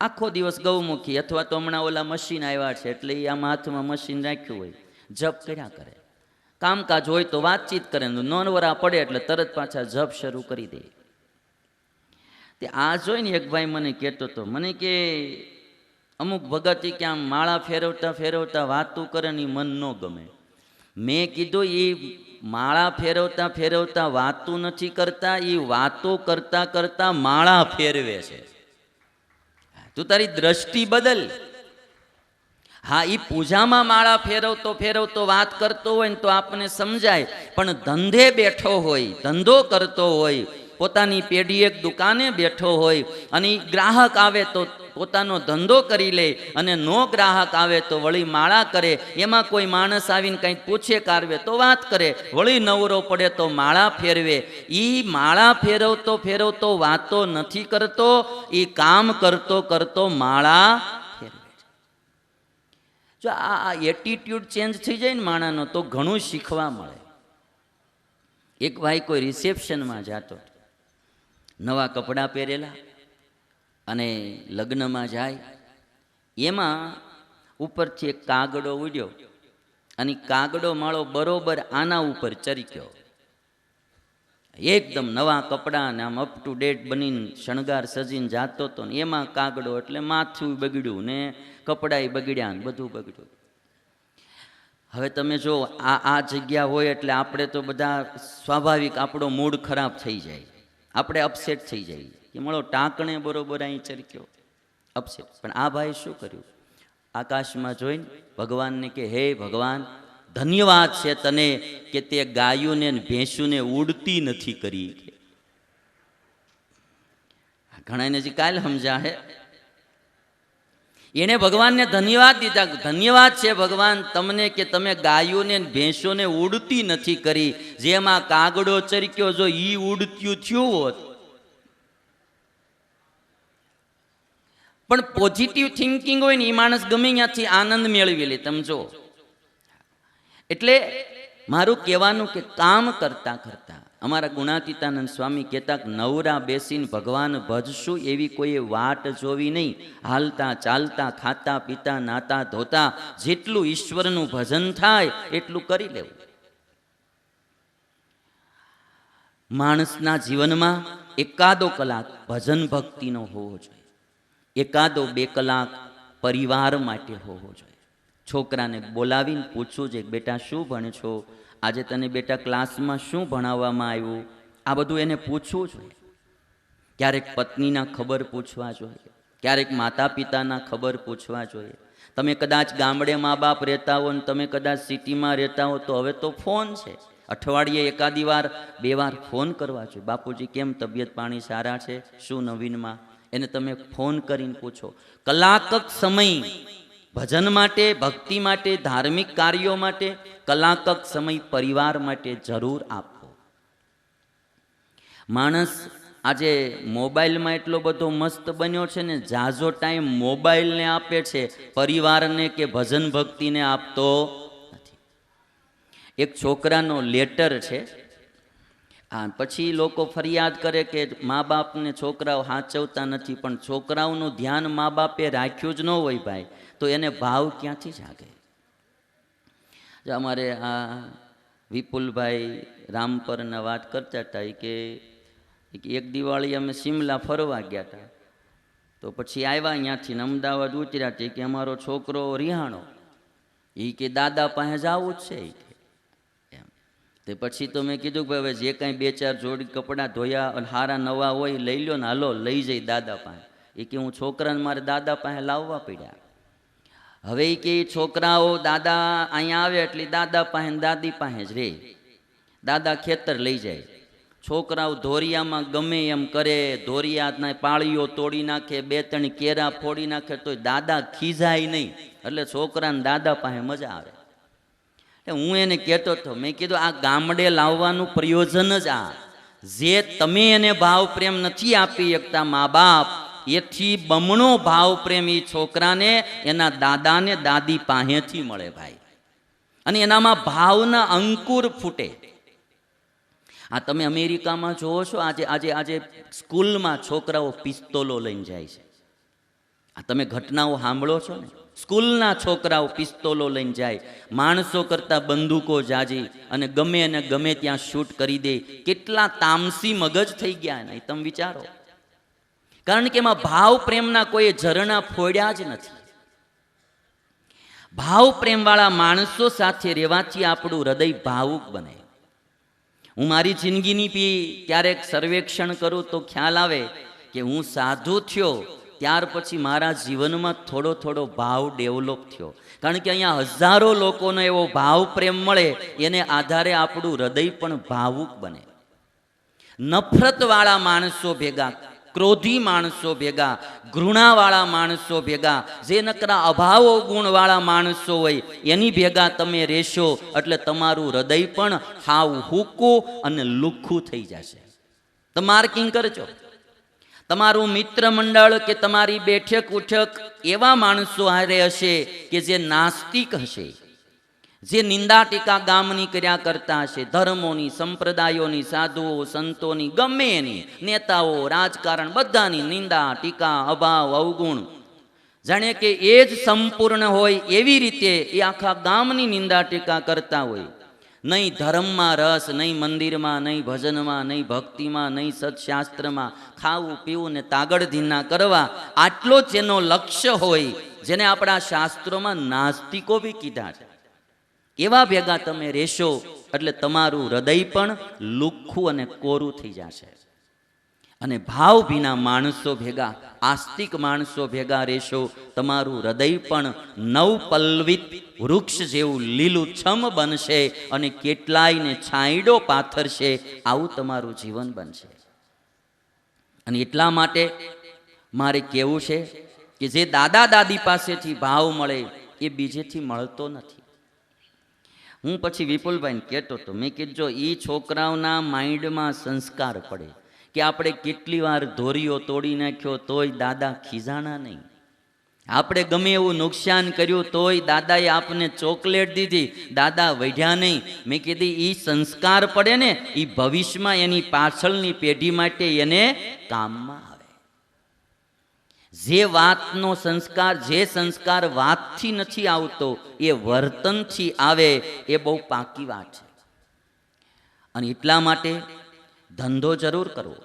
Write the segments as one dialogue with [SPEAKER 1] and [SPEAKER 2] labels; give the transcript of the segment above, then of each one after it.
[SPEAKER 1] આખો દિવસ ગૌમુખી અથવા તો હમણાં ઓલા મશીન આવ્યા છે એટલે એ આમ હાથમાં મશીન રાખ્યું હોય. જપ કર્યા કરે. કામકાજ હોય તો વાતચીત કરે નોનવરા પડે એટલે તરત પાછા જપ શરૂ કરી દે. તે આ જોઈને એક ભાઈ મને કહેતો હતો મને કે અમુક ભગતી કે આમ માળા ફેરવતા ફેરવતા વાતું કરે ને મન ન ગમે. મેં કીધું એ માળા ફેરવતા ફેરવતા વાતું નથી કરતા એ વાતો કરતા કરતા માળા ફેરવે છે. તું તારી દ્રષ્ટિ બદલ. હા એ પૂજામાં માળા ફેરવતો ફેરવતો વાત કરતો હોય ને તો આપણને સમજાય. પણ ધંધે બેઠો હોય, ધંધો કરતો હોય, પોતાની પેઢી એક દુકાને બેઠો હોય અને ગ્રાહક આવે તો પોતાનો ધંધો કરી લે અને નો ગ્રાહક આવે તો વળી માળા કરે. એમાં કોઈ માણસ આવીને કંઈક પૂછે કારવે તો વાત કરે. વળી નવરો પડે તો માળા ફેરવે. એ માળા ફેરવતો ફેરવતો વાતો નથી કરતો એ કામ કરતો કરતો માળા ફેરવે જો આ એટીટ્યુડ ચેન્જ થઈ જાય ને માણાનો તો ઘણું શીખવા મળે. એક ભાઈ કોઈ રિસેપ્શનમાં જતો નવા કપડાં પહેરેલા. અને લગ્નમાં જાય, એમાં ઉપરથી એક કાગડો ઉડ્યો અને કાગડો માળો બરોબર આના ઉપર ચરક્યો. એકદમ નવા કપડાં ને આમ અપ ટુ ડેટ બનીને શણગાર સજીને જાતો હતો ને એમાં કાગડો એટલે માથું બગડ્યું ને કપડાય બગડ્યા ને બધું બગડ્યું. હવે તમે જો આ આ જગ્યા હોય એટલે આપણે તો બધા સ્વાભાવિક આપણો મૂડ ખરાબ થઈ જાય. આપણે અપસેટ થઈ જાય કે મળો, ટાંકણે બરોબર અહીં ચરક્યો. અપસેટ પણ આ ભાઈ શું કર્યું? આકાશમાં જોઈને ભગવાનને કે, હે ભગવાન, ધન્યવાદ છે તને કે તે ગાયોને ભેંસુને ઉડતી નથી કરી. ઘણાને જે કાલ સમજા હે એણે ભગવાનને ધન્યવાદ દીધા. ધન્યવાદ છે ભગવાન તમને કે તમે ગાયોને ભેંસોને ઉડતી નથી કરી. જેમાં કાગડો ચરક્યો જો ઈ ઉડત્યું થયું હોત. પણ પોઝિટિવ થિંકિંગ હોય ને એ માણસ ગમે ત્યાંથી આનંદ મેળવી લે, તમે જો. એટલે મારું કહેવાનું કે કામ કરતા કરતા અમારા ગુણાતીતાનંદ સ્વામી કહેતા નવરા બેસીને ભગવાન ભજશું એવી કોઈએ વાટ જોવી નહીં. હાલતા, ચાલતા, ખાતા, પીતા, નાતા, ધોતા, જેટલું ઈશ્વરનું ભજન થાય એટલું કરી લેવું. માણસના જીવનમાં એકાદો કલાક ભજન ભક્તિનો હોવો જોઈએ. એકાદો બે કલાક પરિવાર માટે હોવો જોઈએ. છોકરાને બોલાવીને પૂછવું છે બેટા, શું ભણે છો? આજે તને બેટા ક્લાસમાં શું ભણાવવામાં આવ્યું? આ બધું એને પૂછવું જોઈએ. ક્યારેક પત્નીના ખબર પૂછવા જોઈએ. ક્યારેક માતા પિતાના ખબર પૂછવા જોઈએ. તમે કદાચ ગામડે મા બાપ રહેતા હો ને તમે કદાચ સિટીમાં રહેતા હો તો હવે તો ફોન છે. અઠવાડિયે એકાદી વાર, બે વાર ફોન કરવા જોઈએ. બાપુજી, કેમ તબિયત પાણી સારા છે? શું નવીનમાં? એને તમે ફોન કરીને પૂછો. કલાકક સમય ભજન માટે, ભક્તિ માટે, ધાર્મિક કાર્યો માટે, કલાકક સમય પરિવાર માટે જરૂર આપવો. માણસ આજે મોબાઈલમાં એટલો બધો મસ્ત બન્યો છે ને ઝાઝો ટાઈમ મોબાઈલને આપે છે, પરિવારને કે ભજન ભક્તિને આપતો નથી. એક છોકરાનો લેટર છે હા, પછી લોકો ફરિયાદ કરે કે મા બાપને છોકરાઓ સાચવતા નથી, પણ છોકરાઓનું ધ્યાન મા બાપે રાખ્યું જ ન હોય ભાઈ, તો એને ભાવ ક્યાંથી જાગે? અમારે આ વિપુલભાઈ રામપરના વાત કરતા હતા કે એક દિવાળી અમે શિમલા ફરવા ગયા હતા, તો પછી આવ્યા અહીંયાથી અમદાવાદ ઉતર્યા કે અમારો છોકરો રિહાણો એ કે દાદા પાસે જવું જ છે તે પછી તો મેં કીધું કે હવે જે કાંઈ બે ચાર જોડી કપડાં ધોયા અને હારા નવા હોય લઈ લો ને હાલો, લઈ જઈ દાદા પાસે. એ કે હું છોકરાને મારે દાદા પાસે લાવવા પડ્યા. હવે એ કે છોકરાઓ દાદા અહીંયા આવે એટલે દાદા પાસે દાદી પાસે જ રે. દાદા ખેતર લઈ જાય. છોકરાઓ ધોરિયામાં ગમે એમ કરે ધોરિયાના પાળીઓ તોડી નાખે, બે ત્રણ કેરા ફોડી નાખે, તોય દાદા ખીજાય નહીં. એટલે છોકરાને દાદા પાસે મજા આવે. હું એને કહેતો હતો, મેં કીધું, આ ગામડે લાવવાનું પ્રયોજન જ આ. જે તમે એને ભાવ પ્રેમ નથી આપી શકતા મા બાપ એથી બમણો ભાવ પ્રેમ એ છોકરાને એના દાદાને દાદી પાસેથી મળે ભાઈ. અને એનામાં ભાવના અંકુર ફૂટે. આ તમે અમેરિકામાં જોવો છો, આજે આજે આજે સ્કૂલમાં છોકરાઓ પિસ્તોલો લઈને જાય છે. આ તમે ઘટનાઓ સાંભળો છો ને? સ્કૂલના છોકરાઓ પિસ્તોલો લઈને જાય, માણસો કરતાં બંદૂકો જાજી અને ગમે અને ગમે ત્યાં શૂટ કરી દે. કેટલા તામસી મગજ થઈ ગયા ને તમે વિચારો. કારણ કે એમાં ભાવ પ્રેમના કોઈ ઝરણા ફોડ્યા જ નથી. ભાવ પ્રેમવાળા માણસો સાથે રહેવાથી આપણું હૃદય ભાવુક બને. હું મારી જિંદગીની બી ક્યારેક સર્વેક્ષણ કરું તો ખ્યાલ આવે કે હું સાધુ થયો ત્યાર પછી મારા જીવનમાં થોડો થોડો ભાવ ડેવલપ થયો. કારણ કે અહીંયા હજારો લોકોનો એવો ભાવ પ્રેમ મળે, એને આધારે આપણું હૃદય પણ ભાવુક બને. નફરતવાળા માણસો ભેગા, ક્રોધી માણસો ભેગા, ઘૃણાવાળા માણસો ભેગા, જે નકરા અભાવો ગુણવાળા માણસો હોય, એની ભેગા તમે રહેશો, એટલે તમારું હૃદય પણ હાવ હુકું અને લુખ્ખું થઈ જશે. તો માર્કિંગ કરજો. તમારું મિત્ર મંડળ કે તમારી બેઠક ઉઠક એવા માણસો હારે હશે કે જે નાસ્તિક હશે, જે નિંદા ટીકા ગામની કર્યા કરતા હશે, ધર્મોની, સંપ્રદાયોની, સાધુઓ, સંતોની, ગમે એની, નેતાઓ, રાજકારણ, બધાની નિંદા, ટીકા, અભાવ, અવગુણ. જાણે કે એ જ સંપૂર્ણ હોય એવી રીતે એ આખા ગામની નિંદા ટીકા કરતા હોય. નહીં ધર્મમાં રસ, નહીં મંદિરમાં, નહીં ભજનમાં, નહીં ભક્તિમાં, નહીં સત્શાસ્ત્રમાં. ખાવું, પીવું ને તાગડધીના કરવા આટલો જ એનો લક્ષ્ય હોય, જેને આપણા શાસ્ત્રોમાં નાસ્તિકો બી કીધા છે. એવા ભેગા તમે રહેશો એટલે તમારું હૃદય પણ લુખ્ખું અને કોરું થઈ જશે. અને ભાવ ભીના માણસો ભેગા, આસ્તિક માણસો ભેગા રહેશો, તમારું હૃદય પણ નવપલ્વિત વૃક્ષ જેવું લીલુંછમ બનશે અને કેટલાયને છાંયડો પાથરશે, આવું તમારું જીવન બનશે. અને એટલા માટે મારે કહેવું છે કે જે દાદા દાદી પાસેથી ભાવ મળે, એ બીજેથી મળતો નથી. હું પછી વિપુલભાઈને કહેતો હતો મેં કીધું એ છોકરાઓના માઇન્ડમાં સંસ્કાર પડે કે આપણે કેટલી વાર ધોરીઓ તોડી નાખ્યો તોય દાદા ખીજાણા નહીં. આપણે ગમે એવું નુકસાન કર્યું તોય દાદાએ આપને ચોકલેટ દીધી, દાદા વઢ્યા નહીં. મેં કીધી એ સંસ્કાર પડે ને એ ભવિષ્યમાં એની પાછળની પેઢી માટે એને કામમાં આવે. જે વાતનો સંસ્કાર, જે સંસ્કાર વાતથી નથી આવતો, એ વર્તનથી આવે, એ બહુ પાકી વાત છે. અને એટલા માટે ધંધો જરૂર કરવો.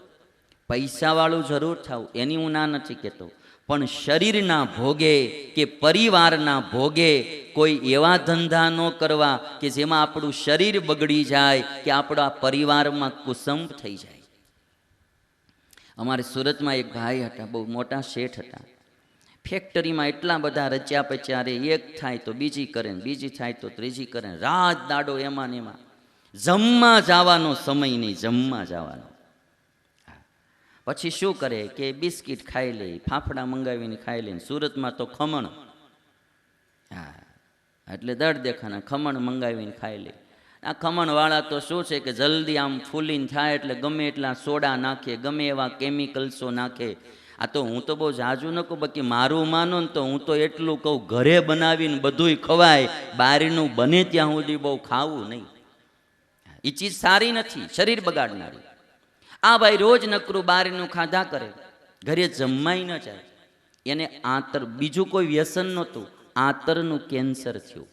[SPEAKER 1] પૈસાવાળું જરૂર થાવ એની હું ના નથી કહેતો. પણ શરીરના ભોગે કે પરિવારના ભોગે કોઈ એવા ધંધા ન કરવા કે જેમાં આપણું શરીર બગડી જાય કે આપણા પરિવારમાં કુસંપ થઈ જાય. અમારે સુરતમાં એક ભાઈ હતા, બહુ મોટા શેઠ હતા. ફેક્ટરીમાં એટલા બધા રચ્યા પચ્યા રે, એક થાય તો બીજી કરે ને બીજી થાય તો ત્રીજી કરે રાત દાડો એમાં ને એમાં. જમવા જવાનો સમય નહીં, જમવા જવાનો. પછી શું કરે કે બિસ્કિટ ખાઈ લે, ફાફડા મંગાવીને ખાઈ લે સુરતમાં તો ખમણ. હા, એટલે દળ દેખાના ખમણ મંગાવીને ખાઈ લે. આ ખમણવાળા તો શું છે કે જલ્દી આમ ફૂલીને થાય એટલે ગમે એટલા સોડા નાખે, ગમે એવા કેમિકલ્સો નાખે. આ તો હું તો બહુ જાજુ ન કહું બાકી મારું માનો ને તો હું તો એટલું કહું, ઘરે બનાવીને બધુંય ખવાય, બારીનું બને ત્યાં સુધી બહુ ખાવું નહીં. એ ચીજ સારી નથી, શરીર બગાડનારી. આ ભાઈ રોજ નકરું બહારનું ખાધા કરે. ઘરે જમવાય ન જાય. એને આંતર, બીજું કોઈ વ્યસન નહોતું. આંતરનું કેન્સર થયું.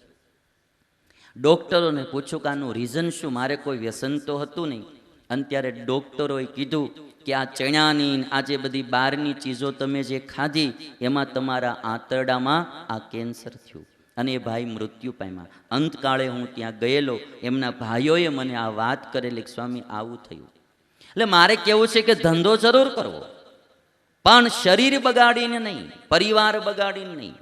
[SPEAKER 1] ડોક્ટરોને પૂછ્યું કે આનું રીઝન શું? મારે કોઈ વ્યસન તો હતું નહીં. અને ત્યારે ડોક્ટરોએ કીધું કે આ ચણાની આ જે બધી બહારની ચીજો તમે જે ખાધી, એમાં તમારા આંતરડામાં આ કેન્સર થયું. અને એ ભાઈ મૃત્યુ પામ્યા. અંતકાળે હું ત્યાં ગયેલો. એમના ભાઈઓએ મને આ વાત કરેલી સ્વામી, આવું થયું. એટલે મારે કેવું છે કે ધંધો જરૂર કરવો. પણ શરીર બગાડીને નહીં, પરિવાર બગાડીને નહીં.